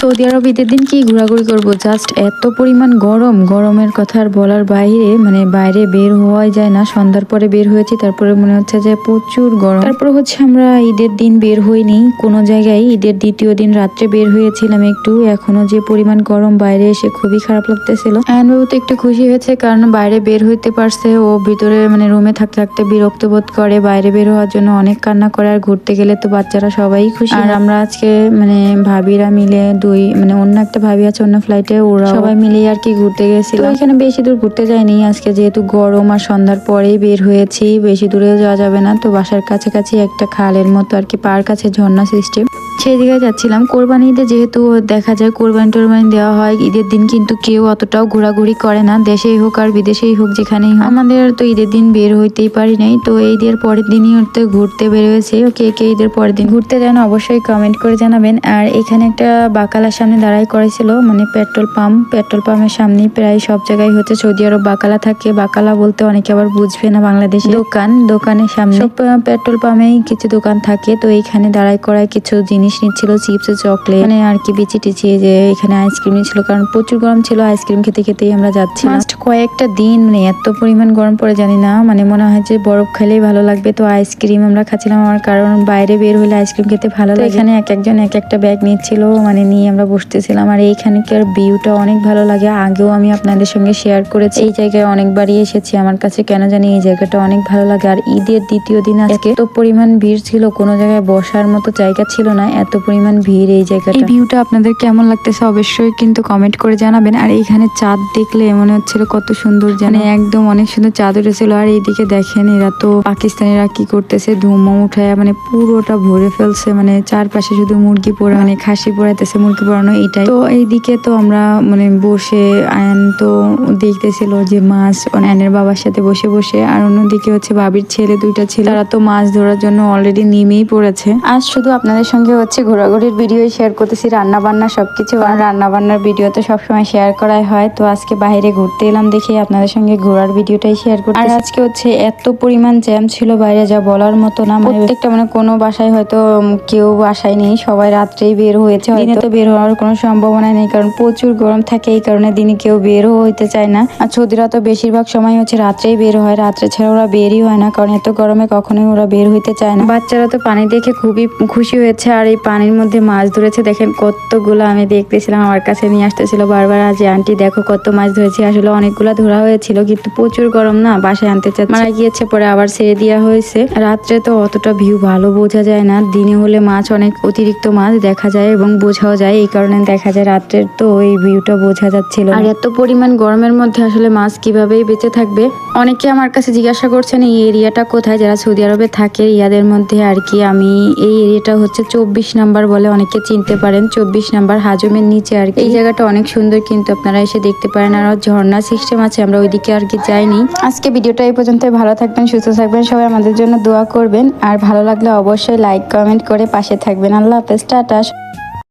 Saudi আরব ঈদের দিন কি ঘোরাঘুরি করব? জাস্ট এত পরিমাণ গরম। গরমের কথা আর বলার বাইরে মানে বাইরে বের হওয়াই যায় না। সন্ধ্যার পরে বের হয়েছি তারপরে মনে হচ্ছে যে প্রচুর গরম। তারপরে হচ্ছে আমরা ঈদের দিন বের হইনি। কোনো জায়গায় ঈদের দ্বিতীয় দিন রাত্রে বের হয়েছিলাম একটু। এখনও যে পরিমাণ গরম বাইরে এসে খুবই খারাপ লাগতেছিল। আয়ন বাবু তো একটু খুশি হয়েছে কারণ বাইরে বের হইতে পারছে। ও ভিতরে মানে রুমে থাকতে থাকতে বিরক্ত বোধ করে। বাইরে বের হওয়ার জন্য অনেক কান্না করে। আর ঘুরতে গেলে তো বাচ্চারা সবাই খুশি। আর আমরা আজকে মানে ভাবিরা মিলে দুই মানে অন্য একটা ভাবি আছে অন্য ফ্লাইটে ওরা সবাই মিলে আর কি ঘুরতে গেছিলাম এখানে বেশি দূর ঘুরতে যায়নি আজকে যেহেতু গরম আর সন্ধ্যার পরেই বের হয়েছি বেশি দূরে যাওয়া যাবে না তো বাসার কাছাকাছি একটা খালের মতো আর কি পার্ক আছে ঝর্ণা সিস্টেম। সেই দিকে যাচ্ছিলাম। কোরবানি ঈদে যেহেতু দেখা যায় কোরবানি টোরবানি দেওয়া হয়, ঈদের দিন কিন্তু কেউ অতটাও ঘোরাঘুরি করে না। দেশেই হোক আর বিদেশেই হোক যেখানেই হোক। আমাদের তো ঈদের দিন বের হইতেই পারি নাই। তো ঈদের পরের দিনই হতে ঘুরতে বের হয়েছে কে কে ঈদের পরের দিন ঘুরতে যান অবশ্যই কমেন্ট করে জানাবেন। আর এখানে একটা বাকালার সামনে দাঁড়াই করেছিল মানে পেট্রোল পাম্প। পেট্রোল পাম্পের সামনেই প্রায় সব জায়গায় হচ্ছে সৌদি আরব বাকালা থাকে। বাকালা বলতে অনেকে আবার বুঝবে না বাংলাদেশে দোকান, দোকানের সামনে। পেট্রোল পাম্পেই কিছু দোকান থাকে। তো এইখানে দাঁড়াই করায় কিছু জিনিস নিচ্ছিল চিপস চকলেট মানে আর কি বিচি টিচি যে এখানে আইসক্রিম নিচ্ছিল কারণ প্রচুর গরম ছিল আইসক্রিম খেতে খেতেই আমরা যাচ্ছি লাস্ট কয়েকটা দিন মানে এত পরিমাণ গরম পড়ে জানি না মানে মনে হয় যে বরফ খেলেই ভালো লাগবে তো আইসক্রিম আমরা খাচ্ছিলাম আমার কারণ বাইরে বের হলে আইসক্রিম খেতে ভালো লাগে। এখানে এক একজন এক একটা ব্যাগ নিচ্ছিল মানে নিয়ে আমরা বসতেছিলাম আর এইখানকার ভিউটা অনেক ভালো লাগে আগেও আমি আপনাদের সঙ্গে শেয়ার করেছি। এই জায়গায় অনেকবারই এসেছি আমার কাছে কেন জানি এই জায়গাটা অনেক ভালো লাগে আর ঈদের দ্বিতীয় দিন আজকে এত পরিমাণ ভিড় ছিল কোনো জায়গায় বসার মতো জায়গা ছিল না এত পরিমাণ ভিড় এই জায়গাটা। এই ভিউটা আপনাদের কেমন লাগতেছে অবশ্যই কিন্তু কমেন্ট করে জানাবেন। আর এইখানে চাঁদ দেখলে মনে হচ্ছিল কত সুন্দর জানে একদম অনেক সুন্দর চাঁদ উঠেছিল। আর এইদিকে দেখেন এরা তো পাকিস্তানিরা কি করতেছে ধুমো উঠায় মানে পুরোটা ভরে ফেলছে। মানে চারপাশে শুধু মুরগি পোড়া মানে খাসি পোড়াইতেছে মুরগি পোড়ানো এইটাই। তো এইদিকে তো আমরা মানে বসে আয়ন তো দেখতেছিল যে মাছ আয়নের বাবার সাথে বসে বসে। আর অন্যদিকে হচ্ছে বাবির ছেলে দুইটা ছেলে। তারা তো মাছ ধরার জন্য অলরেডি নেমেই পড়েছে। আজ শুধু আপনাদের সঙ্গে হচ্ছে ঘোরাঘুরির ভিডিও শেয়ার করতেছি রান্না বান্না সবকিছু আর রান্না বান্নার ভিডিও তো সবসময় শেয়ার করাই হয়। তো আজকে বাইরে ঘুরতে এলাম দেখে আপনাদের সঙ্গে ঘোরার ভিডিওটাই শেয়ার করতে আর আজকে হচ্ছে এত পরিমাণ জ্যাম ছিল বাইরে যা বলার মতো না মানে প্রত্যেকটা মানে কোনো বাসায় হয়তো কেউ বাসায় নেই সবাই রাত্রেই বের হয়েছে। দিনে তো বের হওয়ার কোনো সম্ভাবনা নেই কারণ প্রচুর গরম থাকে এই কারণে দিনে কেউ বেরও হইতে চায় না। আর সৌদিরা তো বেশিরভাগ সময় হচ্ছে রাত্রেই বের হয় রাত্রে ছাড়া ওরা বেরই হয় না কারণ এত গরমে কখনোই ওরা বের হইতে চায় না। বাচ্চারা তো পানি দেখে খুবই খুশি হয়েছে আর এই পানির মধ্যে মাছ ধরেছে। দেখেন কতগুলো আমি দেখতেছিলাম, আমার কাছে নিয়ে আসতেছিল বারবার। আজ আন্টি দেখো কত মাছ ধরেছি। আসলে অনেকগুলো ধরা হয়েছিল, কিন্তু প্রচুর গরম না বাসায় আনতে চাচ্ছে। মারা গিয়েছে, পরে আবার ছেড়ে দেওয়া হয়েছে। রাত্রে তো অতটা ভিউ ভালো বোঝা যায় না। দিনে হলে মাছ অনেক অতিরিক্ত মাছ দেখা যায় এবং বোঝাও যায়। এই কারণে দেখা যায় রাত্রের তো এই ভিউটা বোঝা যাচ্ছিল আর এত পরিমাণ গরমের মধ্যে আসলে মাছ কিভাবেই বেঁচে থাকবে? অনেকে আমার কাছে জিজ্ঞাসা করছেন, এই এরিয়াটা কোথায়? যারা সৌদি আরবে থাকে, ইয়াদের মধ্যে আর কি আমি এই এরিয়াটা হচ্ছে চব্বিশ নাম্বার বলে অনেকে চিনতে পারেন। চব্বিশ নাম্বার হাজমের নিচে আর এই জায়গাটা অনেক সুন্দর কিন্তু আপনারা এসে দেখতে পারেন। আর ঝর্ণা সিস্টেম আছে, আমরা ওইদিকে আর কি যাইনি। আজকে ভিডিওটা এই পর্যন্ত। ভালো থাকবেন, সুস্থ থাকবেন, সবাই আমাদের জন্য দোয়া করবেন। আর ভালো লাগলে অবশ্যই লাইক কমেন্ট করে পাশে থাকবেন। আল্লাহ হাফেজ, টাটা।